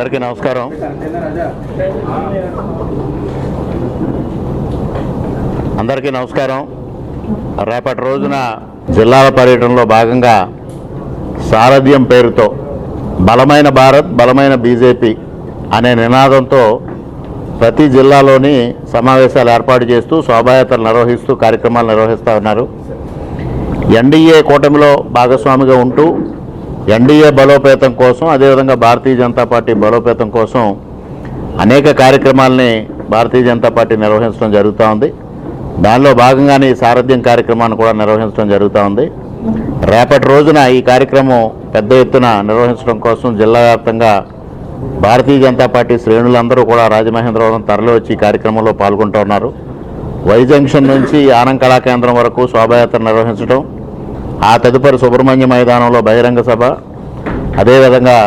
అందరికీ నమస్కారం. అందరికీ నమస్కారం. రేపటి రోజున జిల్లాల పర్యటనలో భాగంగా సారథ్యం పేరుతో బలమైన భారత్ బలమైన బీజేపీ అనే నినాదంతో ప్రతి జిల్లాలోని సమావేశాలు ఏర్పాటు చేస్తూ శోభాయాత్రలు నిర్వహిస్తూ కార్యక్రమాలు నిర్వహిస్తూ ఉన్నారు. ఎన్డీఏ కూటమిలో భాగస్వామిగా ఉంటూ ఎన్డీఏ బలోపేతం కోసం అదేవిధంగా భారతీయ జనతా పార్టీ బలోపేతం కోసం అనేక కార్యక్రమాలని భారతీయ జనతా పార్టీ నిర్వహించడం జరుగుతూ ఉంది. దానిలో భాగంగానే ఈ సారథ్యం కార్యక్రమాన్ని కూడా నిర్వహించడం జరుగుతూ ఉంది. రేపటి రోజున ఈ కార్యక్రమం పెద్ద ఎత్తున నిర్వహించడం కోసం జిల్లా వ్యాప్తంగా భారతీయ జనతా పార్టీ శ్రేణులందరూ కూడా రాజమహేంద్రవరం తరలి వచ్చి ఈ కార్యక్రమంలో పాల్గొంటున్నారు వై జంక్షన్ నుంచి ఆనం కళా కేంద్రం వరకు శోభాయాత్ర నిర్వహించడం ఆ తదుపరి సుబ్రహ్మణ్య మైదానంలో బహిరంగ సభ అదేవిధంగా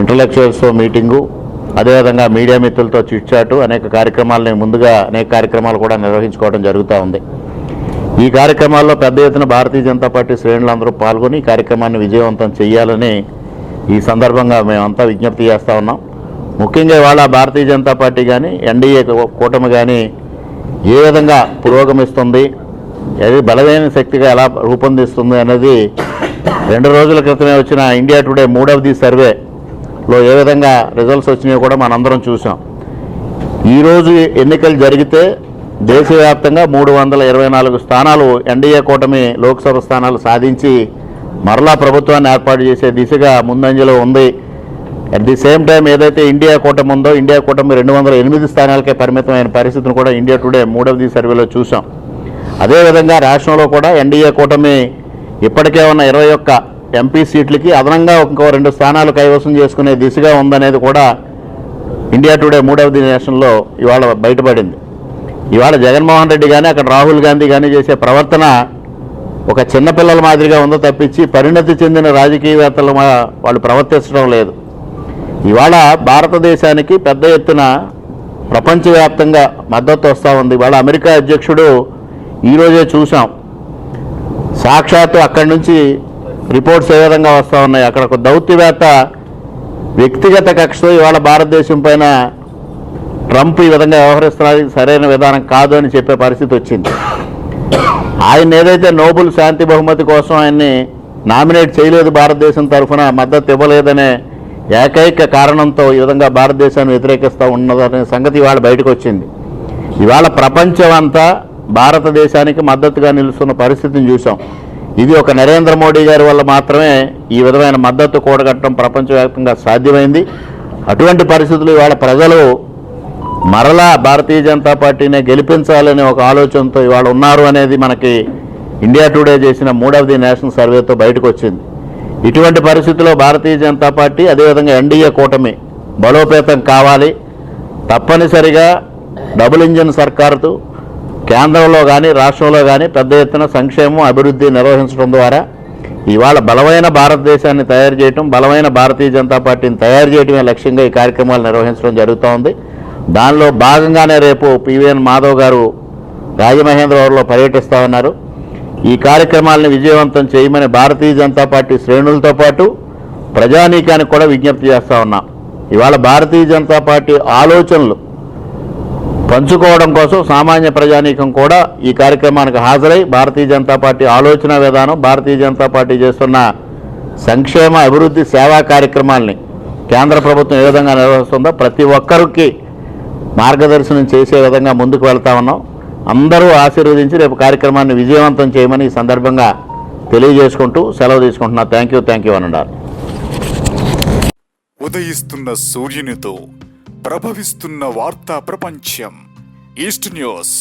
ఇంటలెక్చువల్స్తో మీటింగు అదేవిధంగా మీడియా మిత్రులతో చిట్చాటు అనేక కార్యక్రమాలని ముందుగా అనేక కార్యక్రమాలు కూడా నిర్వహించుకోవడం జరుగుతూ ఉంది. ఈ కార్యక్రమాల్లో పెద్ద ఎత్తున భారతీయ జనతా పార్టీ శ్రేణులందరూ పాల్గొని ఈ కార్యక్రమాన్ని విజయవంతం చేయాలని ఈ సందర్భంగా మేమంతా విజ్ఞప్తి చేస్తూ ఉన్నాం. ముఖ్యంగా ఇవాళ భారతీయ జనతా పార్టీ కానీ ఎన్డీఏ కూటమి కానీ ఏ విధంగా పురోగమిస్తుంది అది బలమైన శక్తిగా ఎలా రూపొందిస్తుంది అనేది రెండు రోజుల క్రితమే వచ్చిన ఇండియా టుడే మూడవది సర్వేలో ఏ విధంగా రిజల్ట్స్ వచ్చినాయో కూడా మనందరం చూసాం ఈరోజు ఎన్నికలు జరిగితే దేశవ్యాప్తంగా మూడు వందల ఇరవై నాలుగు స్థానాలు ఎన్డీఏ కూటమి లోక్సభ స్థానాలు సాధించి మరలా ప్రభుత్వాన్ని ఏర్పాటు చేసే దిశగా ముందంజలో ఉంది. అట్ ది సేమ్ టైం ఏదైతే ఇండియా కూటమి ఉందో ఇండియా కూటమి రెండు వందల ఎనిమిది స్థానాలకే పరిమితమైన పరిస్థితిని కూడా ఇండియా టుడే మూడవది సర్వేలో చూసాం అదేవిధంగా రాష్ట్రంలో కూడా ఎన్డీఏ కూటమి ఇప్పటికే ఉన్న ఇరవై ఒక్క ఎంపీ సీట్లకి అదనంగా ఇంకో రెండు స్థానాలు కైవసం చేసుకునే దిశగా ఉందనేది కూడా ఇండియా టుడే మూడవది దినేషన్లో ఇవాళ బయటపడింది. ఇవాళ జగన్మోహన్ రెడ్డి కానీ అక్కడ రాహుల్ గాంధీ కానీ చేసే ప్రవర్తన ఒక చిన్నపిల్లల మాదిరిగా ఉందో తప్పించి పరిణతి చెందిన రాజకీయవేత్తలు వాళ్ళు ప్రవర్తించడం లేదు. ఇవాళ భారతదేశానికి పెద్ద ఎత్తున ప్రపంచవ్యాప్తంగా మద్దతు వస్తూ ఉంది. ఇవాళ అమెరికా అధ్యక్షుడు ఈరోజే చూసాం సాక్షాత్తు అక్కడి నుంచి రిపోర్ట్స్ ఏ విధంగా వస్తూ ఉన్నాయి? అక్కడ ఒక దౌత్యవేత్త వ్యక్తిగత కక్షతో ఇవాళ భారతదేశం పైన ట్రంప్ ఈ విధంగా వ్యవహరిస్తున్నది సరైన విధానం కాదు అని చెప్పే పరిస్థితి వచ్చింది. ఆయన ఏదైతే నోబుల్ శాంతి బహుమతి కోసం ఆయన్ని నామినేట్ చేయలేదు భారతదేశం తరఫున మద్దతు ఇవ్వలేదనే ఏకైక కారణంతో ఈ విధంగా భారతదేశాన్ని వ్యతిరేకిస్తూ ఉన్నదనే సంగతి ఇవాళ బయటకు వచ్చింది. ఇవాళ ప్రపంచం అంతా భారతదేశానికి మద్దతుగా నిలుస్తున్న పరిస్థితిని చూసాం ఇది ఒక నరేంద్ర మోడీ గారి వల్ల మాత్రమే ఈ విధమైన మద్దతు కూడగట్టడం ప్రపంచవ్యాప్తంగా సాధ్యమైంది. అటువంటి పరిస్థితులు ఇవాళ ప్రజలు మరలా భారతీయ జనతా పార్టీనే గెలిపించాలనే ఒక ఆలోచనతో ఇవాళ ఉన్నారు అనేది మనకి ఇండియా టుడే చేసిన మూడవది నేషనల్ సర్వేతో బయటకు వచ్చింది ఇటువంటి పరిస్థితుల్లో భారతీయ జనతా పార్టీ అదేవిధంగా ఎన్డీఏ కూటమి బలోపేతం కావాలి. తప్పనిసరిగా డబుల్ ఇంజిన్ సర్కారుతో కేంద్రంలో కానీ రాష్ట్రంలో కానీ పెద్ద ఎత్తున సంక్షేమం అభివృద్ధి నిర్వహించడం ద్వారా ఇవాళ బలమైన భారతదేశాన్ని తయారు చేయటం బలమైన భారతీయ జనతా పార్టీని తయారు చేయడమే లక్ష్యంగా ఈ కార్యక్రమాలు నిర్వహించడం జరుగుతూ ఉంది దానిలో భాగంగానే రేపు పివిఎన్ మాధవ్ గారు రాజమహేంద్రవరంలో పర్యటిస్తూ ఉన్నారు. ఈ కార్యక్రమాలను విజయవంతం చేయమని భారతీయ జనతా పార్టీ శ్రేణులతో పాటు ప్రజానీకానికి కూడా విజ్ఞప్తి చేస్తూ ఉన్నాం. ఇవాళ భారతీయ జనతా పార్టీ ఆలోచనలు పంచుకోవడం కోసం సామాన్య ప్రజానీకం కూడా ఈ కార్యక్రమానికి హాజరై భారతీయ జనతా పార్టీ ఆలోచన విధానం భారతీయ జనతా పార్టీ చేస్తున్న సంక్షేమ అభివృద్ధి సేవా కార్యక్రమాల్ని కేంద్ర ప్రభుత్వం ఏ విధంగా నిర్వహిస్తుందో ప్రతి ఒక్కరికి మార్గదర్శనం చేసే విధంగా ముందుకు వెళ్తా ఉన్నాం. అందరూ ఆశీర్వదించి రేపు కార్యక్రమాన్ని విజయవంతం చేయమని ఈ సందర్భంగా తెలియజేసుకుంటూ సెలవు తీసుకుంటున్నా. థ్యాంక్ యూ థ్యాంక్ యూ అని ఉదయిస్తున్న సూర్యునితో ప్రభవిస్తున్న వార్తా ప్రపంచం. East news